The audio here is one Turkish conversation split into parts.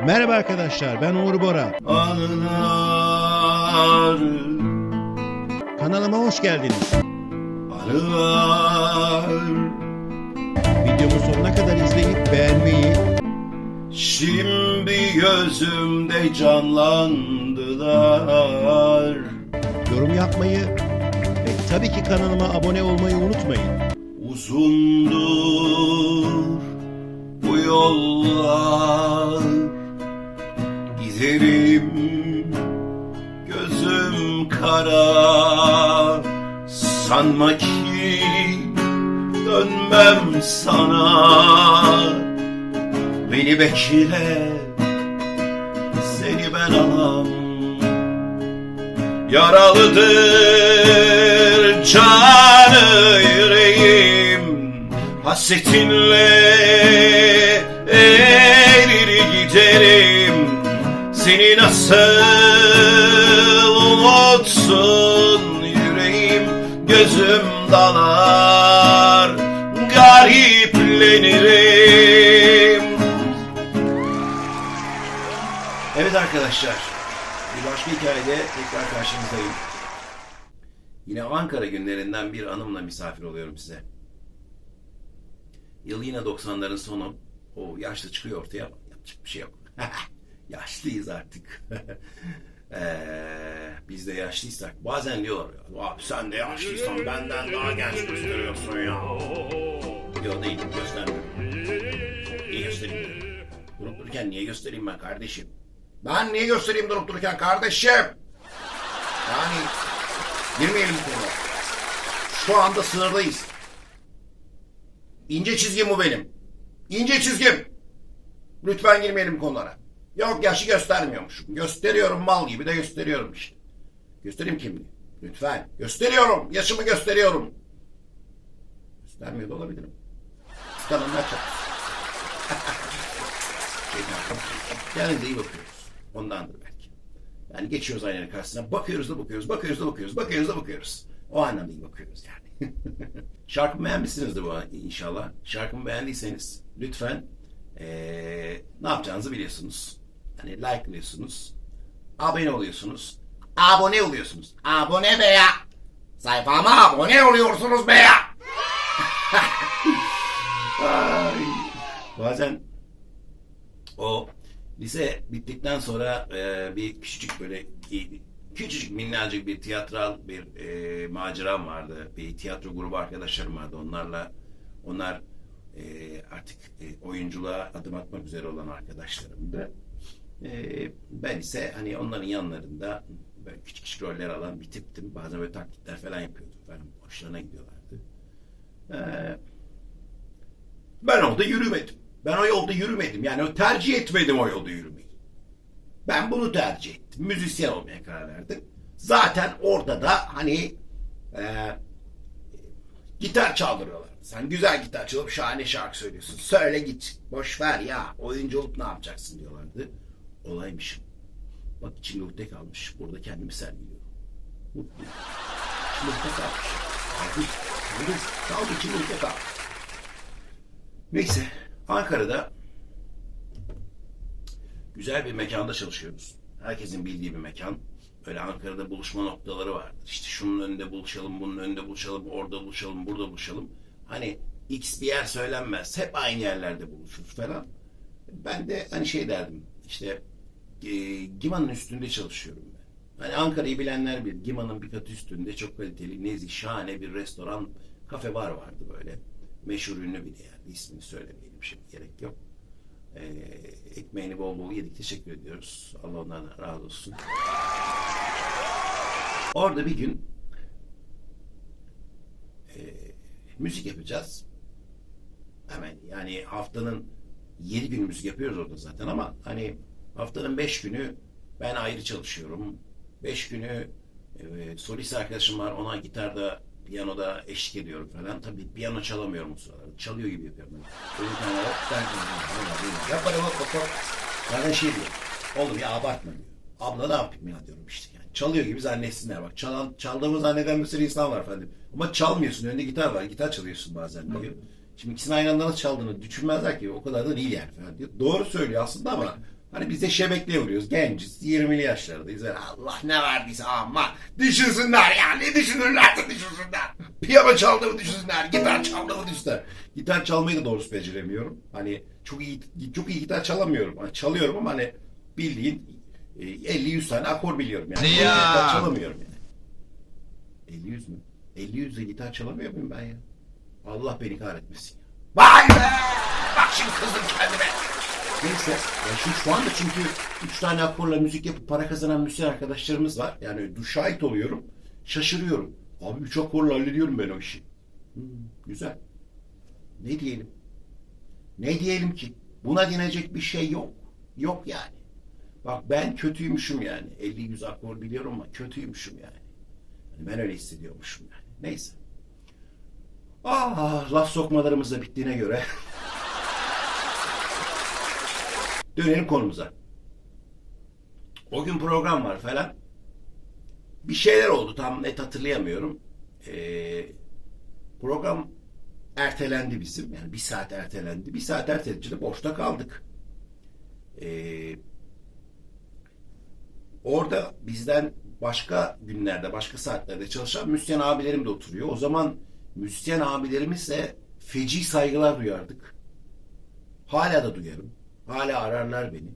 Merhaba arkadaşlar ben Uğur Bora. Anılar, Kanalıma hoş geldiniz. anılar Videomu sonuna kadar izleyip beğenmeyi, Şimdi gözümde canlandılar yorum yapmayı ve tabii ki kanalıma abone olmayı unutmayın. Uzundur bu yollar Giderim gözüm kara. Sanma ki dönmem sana. Beni bekle seni ben alam. Yaralıdır canı yüreğim. Hasretinle erir giderim Seni nasıl unutsun yüreğim Gözüm dalar gariplenirim Evet arkadaşlar, bir başka hikayede tekrar karşınızdayım. Yine Ankara günlerinden bir anımla misafir oluyorum size. Yıl yine 90'ların sonu. O yaşlı çıkıyor ortaya yapacak bir şey yok. Yaşlıyız artık. Eee, biz de yaşlıysak bazen diyorlar ya, abi sen de yaşlıysan benden daha genç gösteriyorsun ya. Yok değil göstermiyorum. Niye göstereyim? Durup dururken niye göstereyim ben kardeşim? Ben niye göstereyim durup dururken kardeşim? Yani girmeyelim bu konuya. Şu anda sınırdayız. İnce çizgim bu benim. İnce çizgim. Lütfen girmeyelim konulara. Yok yaşı göstermiyormuşum. Gösteriyorum mal gibi de gösteriyorum işte. Göstereyim kimliği. Lütfen. Gösteriyorum. Yaşımı gösteriyorum. Göstermiyor da olabilirim. Çok. Şeytan. Kendimize iyi bakıyoruz. Ondandır belki. Yani geçiyoruz aynanın karşısına. Bakıyoruz da bakıyoruz. Bakıyoruz da bakıyoruz. Bakıyoruz da bakıyoruz. O anlamda iyi bakıyoruz yani. Şarkımı beğenmişsinizdir bu inşallah. Şarkımı beğendiyseniz lütfen eee, ne yapacağınızı biliyorsunuz. Hani like'lıyorsunuz. Abone oluyorsunuz. Abone oluyorsunuz. Abone veya sayfama abone oluyorsunuz veya. Ay. Bazen o lise bittikten sonra e, bir küçücük böyle küçücük minnacık bir tiyatral bir e, maceram vardı. Bir tiyatro grubu arkadaşlarım vardı. Onlarla onlar e, artık e, oyunculuğa adım atmak üzere olan arkadaşlarımdı. E, ben ise hani onların yanlarında böyle küçük küçük roller alan bir tiptim. Bazen böyle taklitler falan yapıyordum. Benim hoşlarına gidiyorlardı. E, ben orada yürümedim. Ben o yolda yürümedim. Yani o tercih etmedim o yolda yürümeyi. Ben bunu tercih ettim. Müzisyen olmaya karar verdim. Zaten orada da hani e, gitar çaldırıyorlar. Sen güzel gitar çalıp şahane şarkı söylüyorsun. Söyle git. Boş ver ya. Oyunculuk ne yapacaksın diyorlardı. Olaymışım. Bak içimde ukde kalmış. Burada kendimi sergiliyorum. Mutluyum. İçimde ukde kalmış. Kaldı. Kaldı. Kaldı içimde ukde kalmış. Neyse Ankara'da güzel bir mekanda çalışıyoruz. Herkesin bildiği bir mekan. Böyle Ankara'da buluşma noktaları vardır. İşte şunun önünde buluşalım, bunun önünde buluşalım, orada buluşalım, burada buluşalım. Hani X bir yer söylenmez. Hep aynı yerlerde buluşuruz falan. Ben de hani şey derdim. İşte e, Giman'ın üstünde çalışıyorum ben. Hani Ankara'yı bilenler bilir. Giman'ın bir kat üstünde çok kaliteli, nezih, şahane bir restoran, kafe bar vardı böyle. Meşhur ünlü bir yerdi. İsmini söylemeyelim şimdi gerek yok. Ee, ekmeğini bol bol yedik. Teşekkür ediyoruz. Allah ondan razı olsun. Orada bir gün e, müzik yapacağız. Hemen yani haftanın yedi gün müzik yapıyoruz orada zaten ama hani haftanın beş günü ben ayrı çalışıyorum. Beş günü e, solist arkadaşım var. Ona gitarda, piyanoda eşlik ediyorum falan. Tabii piyano çalamıyorum o sırada. Çalıyor gibi yapıyorum. Böyle bir tane hop, ben yap bana hop hop hop. Şey diyor. Oğlum ya abartma diyor. Abla ne yapayım ya diyorum işte yani. Çalıyor gibi zannetsinler bak. Çalan, çaldığımı zanneden bir sürü insan var efendim. Ama çalmıyorsun. Önünde gitar var. Gitar çalıyorsun bazen diyor. Şimdi ikisini aynı anda nasıl çaldığını düşünmezler ki. O kadar da değil yani falan diyor. Doğru söylüyor aslında ama Hani biz de şebekliğe vuruyoruz. Genciz. 20'li yaşlardayız. Yani Allah ne verdiyse ama düşünsünler ya. Ne düşünürlerse düşünsünler. Piyano çaldığımı düşünsünler. Gitar çaldığımı düşünsünler. Gitar çalmayı da doğrusu beceremiyorum. Hani çok iyi çok iyi gitar çalamıyorum. Hani çalıyorum ama hani bildiğin e, 50-100 tane akor biliyorum yani. Ya. Gitar çalamıyorum yani. 50-100 mü? 50-100'de gitar çalamıyor muyum ben ya? Allah beni kahretmesin. Vay be! Bak şimdi kızdım kendime. Neyse. Ya şu, şu anda çünkü üç tane akorla müzik yapıp para kazanan müzisyen arkadaşlarımız var. Yani şahit oluyorum. Şaşırıyorum. Abi üç akorla hallediyorum ben o işi. Hmm, güzel. Ne diyelim? Ne diyelim ki? Buna dinecek bir şey yok. Yok yani. Bak ben kötüymüşüm yani. 50-100 akor biliyorum ama kötüymüşüm yani. Yani ben öyle hissediyormuşum yani. Neyse. Ah, laf sokmalarımız da bittiğine göre dönelim konumuza. O gün program var falan. Bir şeyler oldu tam net hatırlayamıyorum. Ee, program ertelendi bizim. Yani bir saat ertelendi. Bir saat erteledince de boşta kaldık. Ee, orada bizden başka günlerde, başka saatlerde çalışan müzisyen abilerim de oturuyor. O zaman müzisyen abilerimizle feci saygılar duyardık. Hala da duyarım. Hala ararlar beni.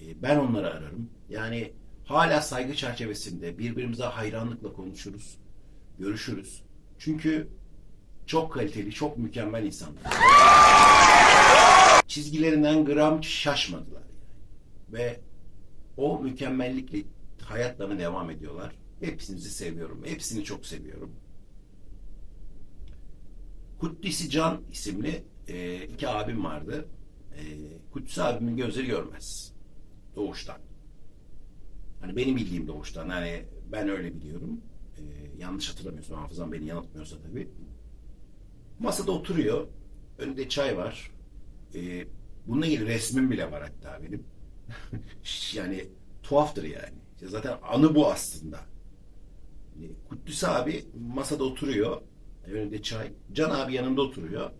Ee, Ben onları ararım. Yani hala saygı çerçevesinde birbirimize hayranlıkla konuşuruz. Görüşürüz. Çünkü çok kaliteli, çok mükemmel insanlar. Çizgilerinden gram şaşmadılar. Ve o mükemmellikle hayatlarına devam ediyorlar. Hepsinizi seviyorum. Hepsini çok seviyorum. Kuddisi Can isimli e, iki abim vardı. E, Kudüs abimin gözleri görmez. Doğuştan. Hani benim bildiğim doğuştan. Hani ben öyle biliyorum. E, yanlış hatırlamıyorsam hafızam beni yanıltmıyorsa tabii. Masada oturuyor. Önünde çay var. E, bununla ilgili resmim bile var hatta benim. yani tuhaftır yani. Zaten anı bu aslında. Yani Kuddüs abi masada oturuyor. Önünde çay. Can abi yanında oturuyor.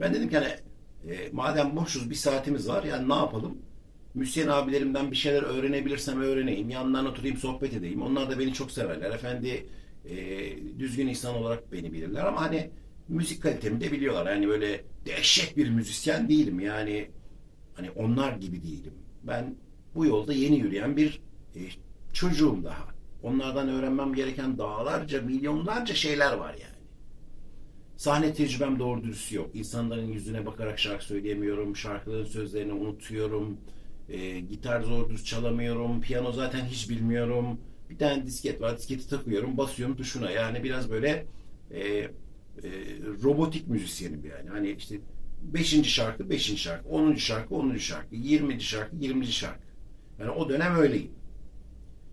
Ben dedim ki hani e, madem boşuz bir saatimiz var yani ne yapalım? Müzisyen abilerimden bir şeyler öğrenebilirsem öğreneyim. Yanlarına oturayım sohbet edeyim. Onlar da beni çok severler. Efendi e, düzgün insan olarak beni bilirler ama hani müzik kalitemi de biliyorlar. Yani böyle dehşet bir müzisyen değilim. Yani hani onlar gibi değilim. Ben bu yolda yeni yürüyen bir e, çocuğum daha. Onlardan öğrenmem gereken dağlarca, milyonlarca şeyler var yani. Sahne tecrübem doğru dürüst yok. İnsanların yüzüne bakarak şarkı söyleyemiyorum. Şarkıların sözlerini unutuyorum. E, gitar zor düz çalamıyorum. Piyano zaten hiç bilmiyorum. Bir tane disket var. Disketi takıyorum. Basıyorum tuşuna. Yani biraz böyle e, e, robotik müzisyenim yani. Hani işte 5. şarkı 5. şarkı, 10. şarkı 10. şarkı, 20. şarkı 20. şarkı. Yani o dönem öyleyim.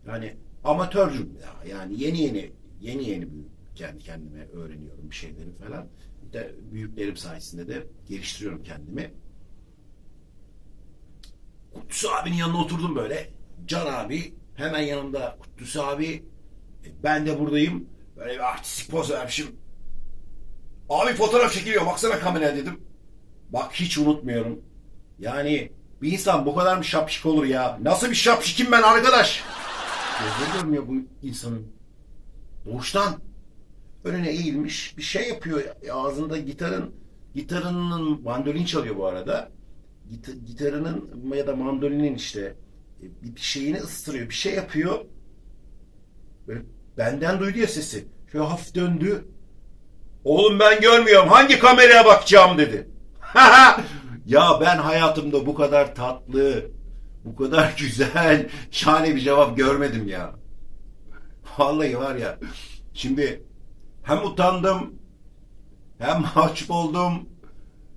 Yani amatörcüm ya. Yani yeni yeni yeni yeni bir kendi kendime öğreniyorum bir şeyleri falan. De büyüklerim sayesinde de geliştiriyorum kendimi. Kutlusu abinin yanına oturdum böyle. Can abi hemen yanımda Kutlusu abi e, ben de buradayım. Böyle bir artistik poz vermişim. Abi fotoğraf çekiliyor baksana kameraya dedim. Bak hiç unutmuyorum. Yani bir insan bu kadar mı şapşik olur ya? Nasıl bir şapşikim ben arkadaş? Gözleri görmüyor bu insanın. Doğuştan. Önüne eğilmiş bir şey yapıyor. Ağzında gitarın gitarının mandolin çalıyor bu arada. Git- gitarının ya da mandolinin işte e, bir şeyini ıstırıyor. Bir şey yapıyor. Böyle benden duydu ya sesi. Şöyle hafif döndü. Oğlum ben görmüyorum. Hangi kameraya bakacağım dedi. ya ben hayatımda bu kadar tatlı, bu kadar güzel, şahane bir cevap görmedim ya. Vallahi var ya. Şimdi hem utandım, hem mahcup oldum.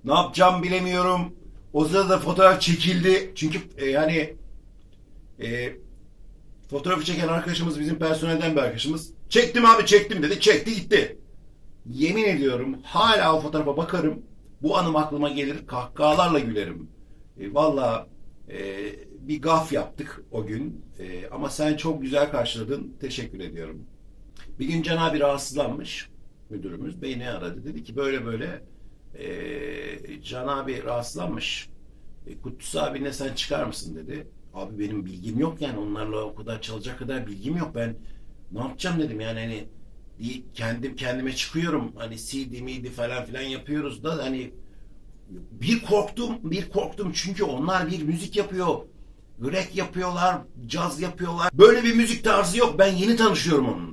Ne yapacağım bilemiyorum. O sırada fotoğraf çekildi. Çünkü e, yani e, fotoğrafı çeken arkadaşımız bizim personelden bir arkadaşımız. Çektim abi çektim dedi. Çekti gitti. Yemin ediyorum hala o fotoğrafa bakarım. Bu anım aklıma gelir. Kahkahalarla gülerim. E, Valla e, bir gaf yaptık o gün. E, ama sen çok güzel karşıladın. Teşekkür ediyorum. Bir gün Can abi rahatsızlanmış. Müdürümüz beni aradı. Dedi ki böyle böyle e, Can abi rahatsızlanmış. E, Kutlusu abine sen çıkar mısın dedi. Abi benim bilgim yok yani onlarla o kadar çalacak kadar bilgim yok. Ben ne yapacağım dedim yani hani kendim kendime çıkıyorum. Hani CD miydi falan filan yapıyoruz da hani bir korktum, bir korktum çünkü onlar bir müzik yapıyor. Grek yapıyorlar, caz yapıyorlar. Böyle bir müzik tarzı yok. Ben yeni tanışıyorum onunla.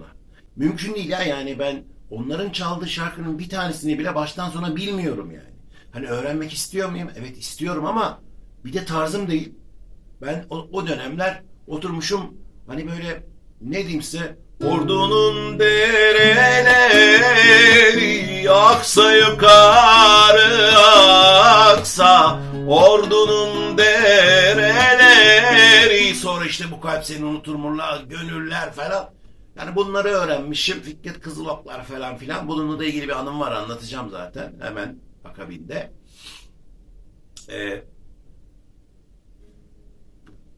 Mümkün değil ya yani ben onların çaldığı şarkının bir tanesini bile baştan sona bilmiyorum yani. Hani öğrenmek istiyor muyum? Evet istiyorum ama bir de tarzım değil. Ben o, o dönemler oturmuşum hani böyle ne diyeyim size Ordunun dereleri aksa yukarı aksa Ordunun dereleri Sonra işte bu kalp seni unutur murla gönüller falan yani bunları öğrenmişim. Fikret Kızıloklar falan filan. Bununla da ilgili bir anım var anlatacağım zaten. Hemen akabinde. Ee,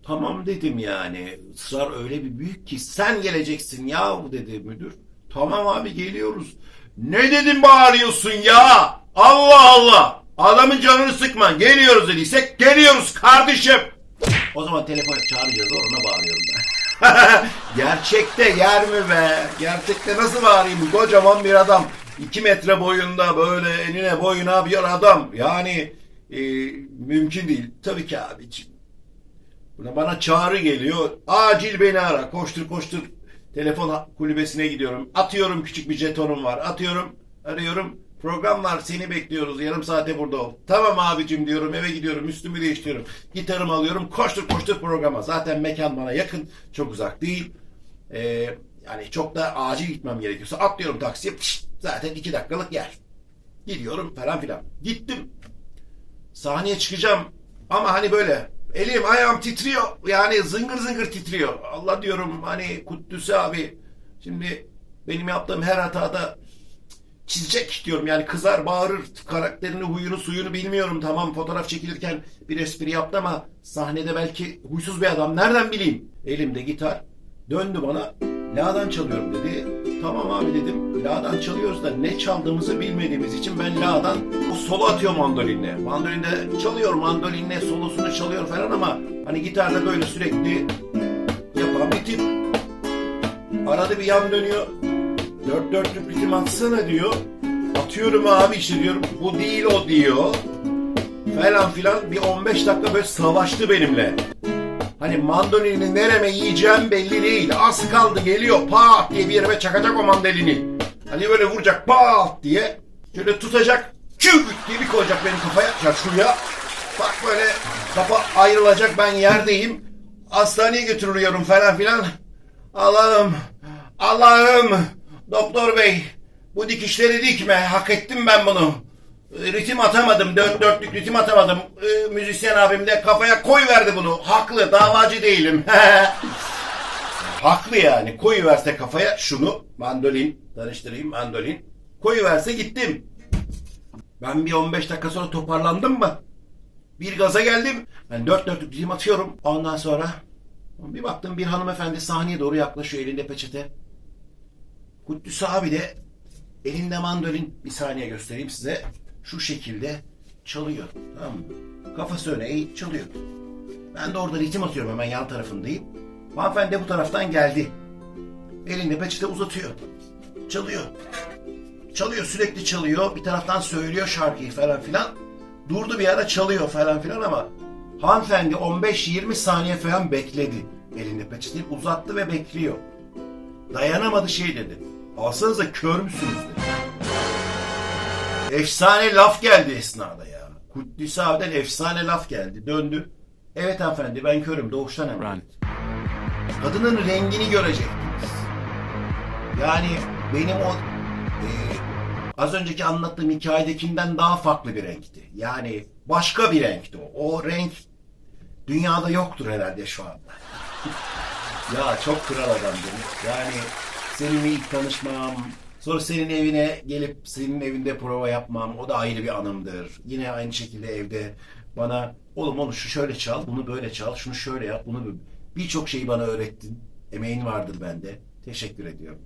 tamam dedim yani. Israr öyle bir büyük ki sen geleceksin ya dedi müdür. Tamam abi geliyoruz. Ne dedim bağırıyorsun ya? Allah Allah. Adamın canını sıkma. Geliyoruz dediysek geliyoruz kardeşim. O zaman telefon çağıracağız ona bağırıyorum ben. Gerçekte yer mi be? Gerçekte nasıl bağırayım? Kocaman bir adam. 2 metre boyunda böyle enine boyuna bir adam. Yani e, mümkün değil. Tabii ki abiciğim. Buna bana çağrı geliyor. Acil beni ara. Koştur koştur. Telefon kulübesine gidiyorum. Atıyorum küçük bir jetonum var. Atıyorum. Arıyorum. Program var seni bekliyoruz. Yarım saate burada ol. Tamam abicim diyorum eve gidiyorum. Üstümü değiştiriyorum. Gitarımı alıyorum. Koştur koştur programa. Zaten mekan bana yakın. Çok uzak değil. Ee, yani çok da acil gitmem gerekiyorsa atlıyorum taksiye. Pişt, zaten iki dakikalık yer. Gidiyorum falan filan. Gittim. Sahneye çıkacağım. Ama hani böyle elim ayağım titriyor. Yani zıngır zıngır titriyor. Allah diyorum hani Kuddüs'ü abi. Şimdi benim yaptığım her hatada çizecek diyorum. Yani kızar bağırır karakterini huyunu suyunu bilmiyorum. Tamam fotoğraf çekilirken bir espri yaptı ama sahnede belki huysuz bir adam. Nereden bileyim? Elimde gitar. Döndü bana la'dan çalıyorum dedi. Tamam abi dedim la'dan çalıyoruz da ne çaldığımızı bilmediğimiz için ben la'dan o solo atıyor mandolinle. Mandolinde çalıyor mandolinle solosunu çalıyor falan ama hani gitarda böyle sürekli yapan bir tip. Arada bir yan dönüyor Dört dörtlük ritim atsana diyor. Atıyorum abi işte diyorum. Bu değil o diyor. Falan filan bir 15 dakika böyle savaştı benimle. Hani mandolini nereme yiyeceğim belli değil. Az kaldı geliyor pat diye bir yerime çakacak o mandolini. Hani böyle vuracak pat diye. Şöyle tutacak. Küt diye bir koyacak benim kafaya. Ya şuraya. Bak böyle kafa ayrılacak ben yerdeyim. Hastaneye götürülüyorum falan filan. Allah'ım. Allah'ım. Doktor bey. Bu dikişleri dikme. Hak ettim ben bunu. Ritim atamadım. Dört dörtlük ritim atamadım. E, müzisyen abim de kafaya koy verdi bunu. Haklı. Davacı değilim. Haklı yani. Koyu verse kafaya şunu. Mandolin. Tanıştırayım mandolin. Koyu verse gittim. Ben bir 15 dakika sonra toparlandım mı? Bir gaza geldim. Ben dört dörtlük ritim atıyorum. Ondan sonra bir baktım bir hanımefendi sahneye doğru yaklaşıyor elinde peçete. Kuddüs abi de elinde mandolin bir saniye göstereyim size. Şu şekilde çalıyor. Tamam mı? Kafası öne eğik çalıyor. Ben de orada ritim atıyorum hemen yan tarafındayım. Hanımefendi bu taraftan geldi. Elinde peçete uzatıyor. Çalıyor. Çalıyor sürekli çalıyor. Bir taraftan söylüyor şarkıyı falan filan. Durdu bir ara çalıyor falan filan ama hanımefendi 15-20 saniye falan bekledi. Elinde peçeteyi uzattı ve bekliyor. Dayanamadı şey dedi. Alsanıza kör müsünüz dedi. Efsane laf geldi esnada ya. Kuddüs abiden efsane laf geldi. Döndü. Evet hanımefendi ben körüm doğuştan. Run. Kadının rengini görecektiniz. Yani benim o e, az önceki anlattığım hikayedekinden daha farklı bir renkti. Yani başka bir renkti o. O renk dünyada yoktur herhalde şu anda. Ya çok kral adamdım. Yani seninle ilk tanışmam, sonra senin evine gelip senin evinde prova yapmam o da ayrı bir anımdır. Yine aynı şekilde evde bana oğlum onu şu şöyle çal, bunu böyle çal, şunu şöyle yap, bunu böyle. Birçok şeyi bana öğrettin. Emeğin vardır bende. Teşekkür ediyorum.